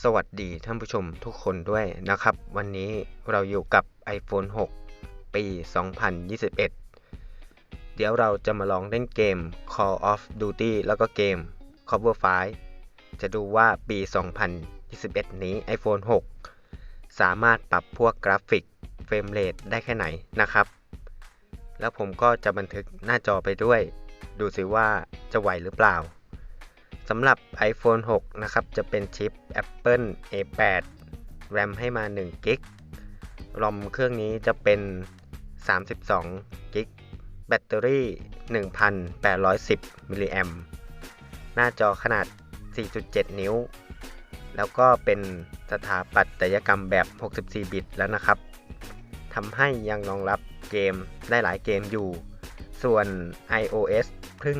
สวัสดีท่านผู้ชมทุกคนด้วยนะครับ วันนี้เราอยู่กับ iPhone 6 ปี 2021 เดี๋ยวเราจะมาลองเล่นเกม Call of Duty แล้วก็เกม Cover Fire จะดูว่าปี 2021 นี้ iPhone 6 สามารถปรับพวกกราฟิกเฟรมเรทได้แค่ไหนนะครับ แล้วผมก็จะบันทึกหน้าจอไปด้วย ดูสิว่าจะไหวหรือเปล่า สำหรับ iPhone 6 นะครับ จะเป็นชิป Apple A8 RAM ให้มา1 g b รอมเครื่องนี้จะเป็น 32 g b แบตเตอรี่ 1,810 มิลลิแอมหน้าจอขนาด 4.7 นิ้ว แล้วก็เป็นสถาปัตยกรรมแบบ 64 บิตแล้วนะครับทำให้ยังรองรับเกมได้หลายเกมอยู่ ส่วน iOS เพิ่ง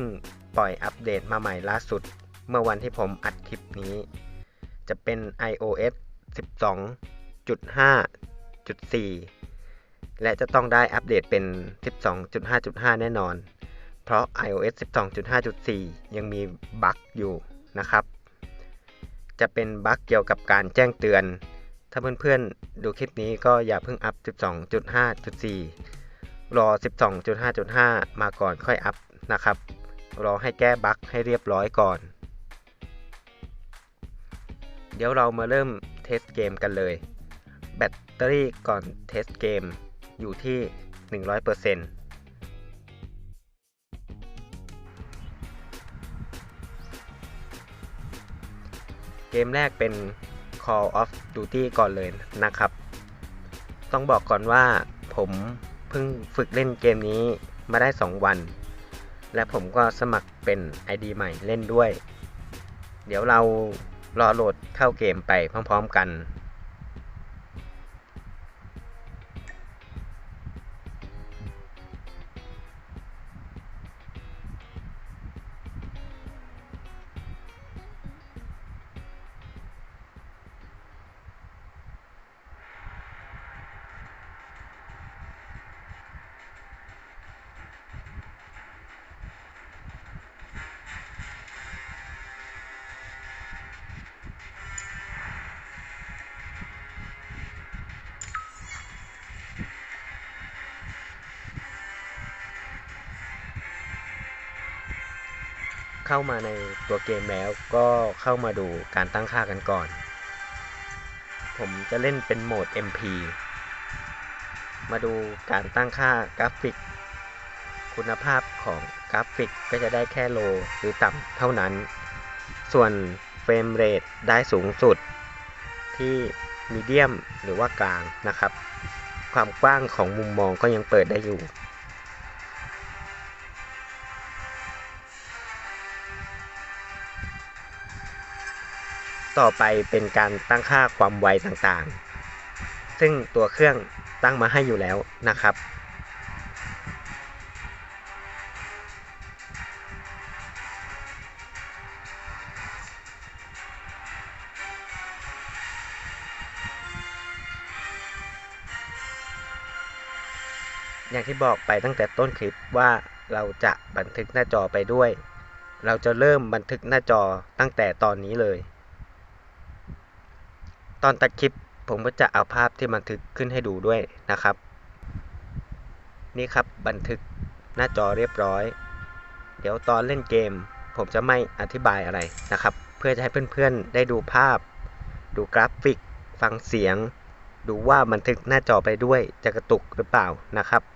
ปล่อยอัปเดตมาใหม่ล่าสุด เมื่อวันที่ผมอัดคลิปนี้ จะเป็น iOS 12.5.4 และจะต้องได้อัปเดตเป็น 12.5.5 แน่นอน เพราะ iOS 12.5.4 ยังมีบั๊กอยู่นะครับ จะเป็นบั๊กเกี่ยวกับการแจ้งเตือน ถ้าเพื่อนๆดูคลิปนี้ก็อย่าเพิ่งอัพ 12.5.4 รอ 12.5.5 มาก่อนค่อยอัพนะครับ รอให้แก้บั๊กให้เรียบร้อยก่อน เดี๋ยวเรามาเริ่มเทสเกมกันเลย แบตเตอรี่ก่อนเทสเกมอยู่ที่ 100%เกมแรกเป็น Call of Duty ก่อนเลยนะครับ ต้องบอกก่อนว่าผมเพิ่งฝึกเล่นเกมนี้มาได้ 2 วัน และผมก็สมัครเป็น ID ใหม่เล่นด้วย เดี๋ยวเรา รอโหลดเข้าเกมไปพร้อมๆกัน เข้ามาในตัวเกมแล้วก็เข้ามาดูการตั้งค่ากันก่อน ผมจะเล่นเป็นโหมด MP มาดูการตั้งค่ากราฟิก คุณภาพของกราฟิกก็จะได้แค่โลหรือต่ำเท่านั้น ส่วนเฟรมเรทได้สูงสุดที่มีเดียมหรือว่ากลางนะครับ ความกว้างของมุมมองก็ยังเปิดได้อยู่ ต่อไปเป็นการตั้งค่าความไวต่างๆ ซึ่งตัวเครื่องตั้งมาให้อยู่แล้วนะครับ อย่างที่บอกไปตั้งแต่ต้นคลิปว่าเราจะบันทึกหน้าจอไปด้วย เราจะเริ่มบันทึกหน้าจอตั้งแต่ตอนนี้เลย ตอนตัดคลิปผมก็จะเอาภาพที่บันทึกขึ้นให้ดูด้วยนะครับ นี่ครับบันทึกหน้าจอเรียบร้อย เดี๋ยวตอนเล่นเกม ผมจะไม่อธิบายอะไรนะครับ เพื่อจะให้เพื่อนๆได้ดูภาพ ดูกราฟิก ฟังเสียง ดูว่าบันทึกหน้าจอไปด้วยจะกระตุกหรือเปล่านะครับ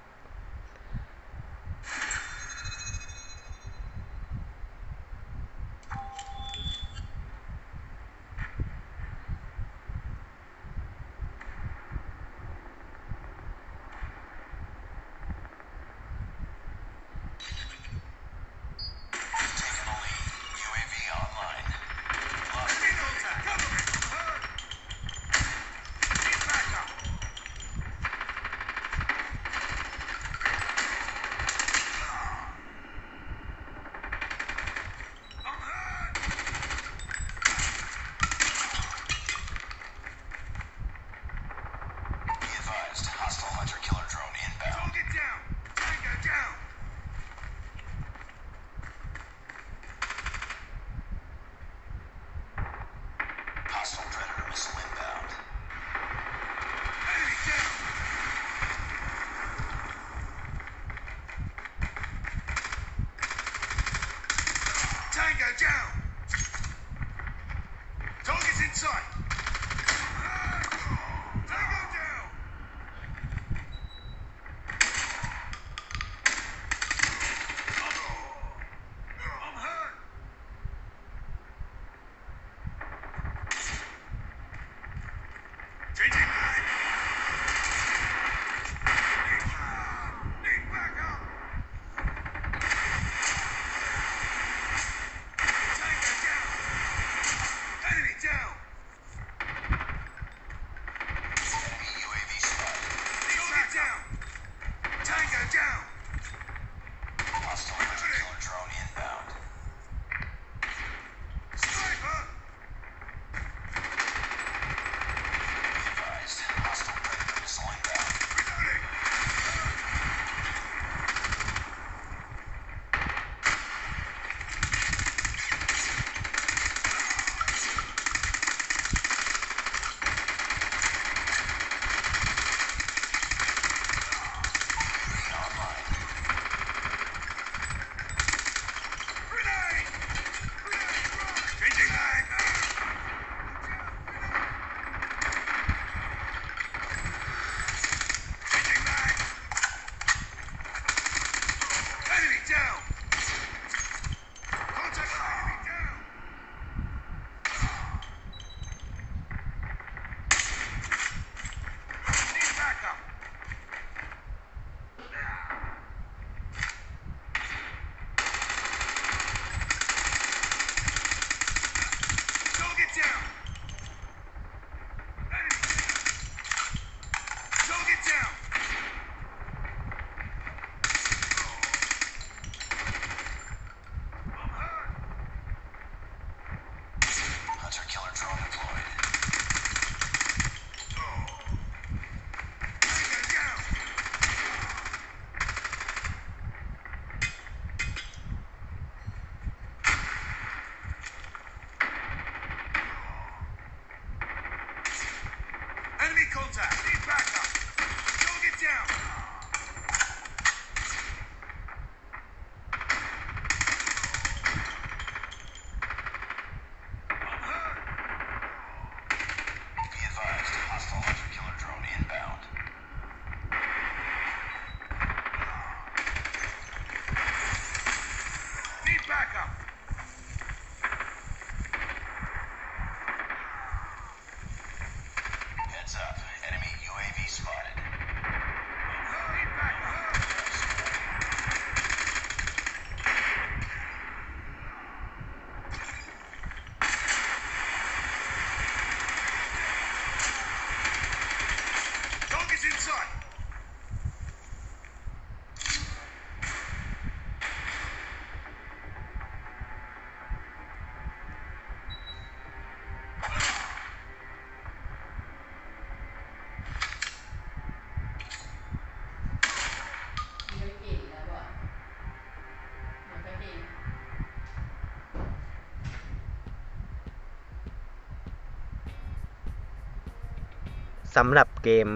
สำหรับเกม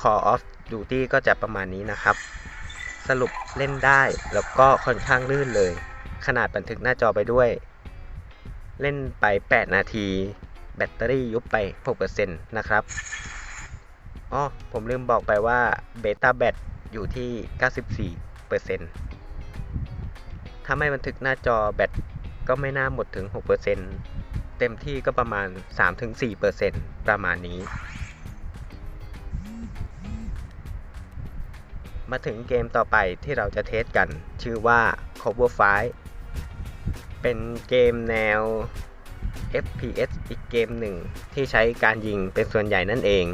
Call of Duty ก็จะประมาณนี้นะครับ สรุปเล่นได้แล้วก็ค่อนข้างลื่นเลย ขนาดบันทึกหน้าจอไปด้วย เล่นไป 8 นาที แบตเตอรี่ยุบไป 6%นะครับอ๋อผมลืมบอกไปว่าเบต้าแบตอยู่ที่ 94%ถ้าไม่บันทึกหน้าจอแบตก็ไม่น่าหมดถึง 6%เต็มที่ก็ประมาณ 3-4%ประมาณนี้ มาถึงเกมต่อไปที่เราจะเทสกัน ชื่อว่า Cover Fire เป็นเกมแนว FPS อีกเกมหนึ่งที่ใช้การยิงเป็นส่วนใหญ่นั่นเอง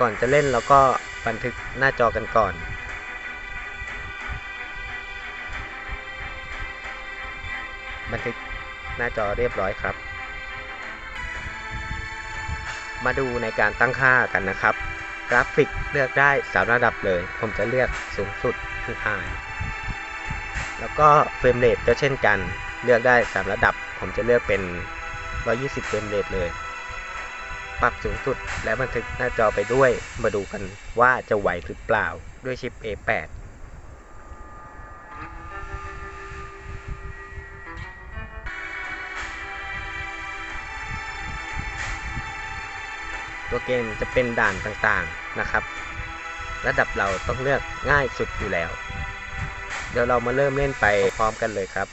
ก่อนจะเล่นเราก็บันทึกหน้าจอกันก่อนบันทึก หน้าจอเรียบร้อยครับ มาดูในการตั้งค่ากันนะครับ กราฟิกเลือกได้สามระดับเลย ผมจะเลือกสูงสุดคือ High แล้วก็เฟรมเรทก็เช่นกัน เลือกได้ 3 ระดับ ผมจะเลือกเป็น 120 เฟรมเรทเลย ปรับสูงสุดและบันทึกหน้าจอไปด้วย มาดูกันว่าจะไหวหรือเปล่าด้วยชิป A8 ตัวเกมจะเป็นด่านต่างๆนะครับ ระดับเราต้องเลือกง่ายสุดอยู่แล้ว เดี๋ยวเรามาเริ่มเล่นไปพร้อมกันเลยครับ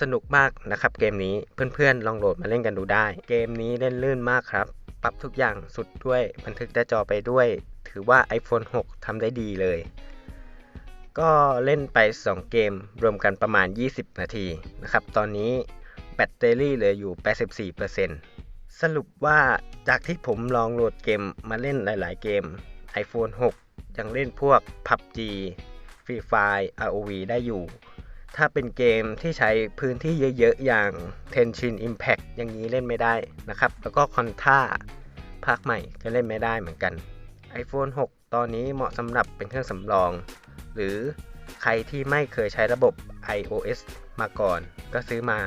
สนุกมากนะครับเกมนี้เพื่อนๆลองโหลดมาเล่นกันดูได้ เกมนี้เล่นลื่นมากครับ ปรับทุกอย่างสุดด้วยบันทึกหน้าจอไปด้วย ถือว่า iPhone 6ทำได้ดีเลย ก็เล่นไป 2 เกมรวมกันประมาณ 20 นาทีนะครับ ตอนนี้แบตเตอรี่เหลืออยู่ 84%สรุปว่าจากที่ผมลองโหลดเกมมาเล่นหลาย ๆ เกม iPhone 6 ยังเล่นพวก PUBG Free Fire ROV ได้อยู่ ถ้าเป็นเกมที่ใช้พื้นที่เยอะๆ อย่าง Tenshin Impact อย่างนี้เล่นไม่ได้นะครับ แล้วก็ Contra ภาคใหม่ก็เล่นไม่ได้เหมือนกัน iPhone 6 ตอนนี้เหมาะสำหรับเป็นเครื่องสำรอง หรือใครที่ไม่เคยใช้ระบบ iOS มาก่อน ก็ซื้อมา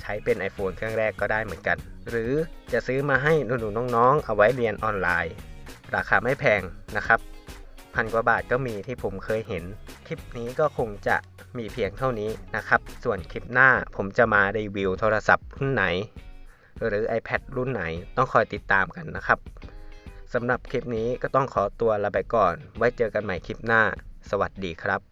ใช้เป็น iPhone เครื่องแรกก็ได้เหมือนกัน หรือจะซื้อมาให้หนูๆน้องๆ เอาไว้เรียนออนไลน์ ราคาไม่แพงนะครับ พันกว่าบาทก็มีที่ผมเคยเห็น คลิปนี้ก็คงจะ มีเพียงเท่านี้นะครับ ส่วนคลิปหน้าผมจะมารีวิวโทรศัพท์รุ่นไหน หรือ iPad รุ่นไหนต้องคอยติดตามกันนะครับสำหรับคลิปนี้ก็ต้องขอตัวลาไปก่อน ไว้เจอกันใหม่คลิปหน้า สวัสดีครับ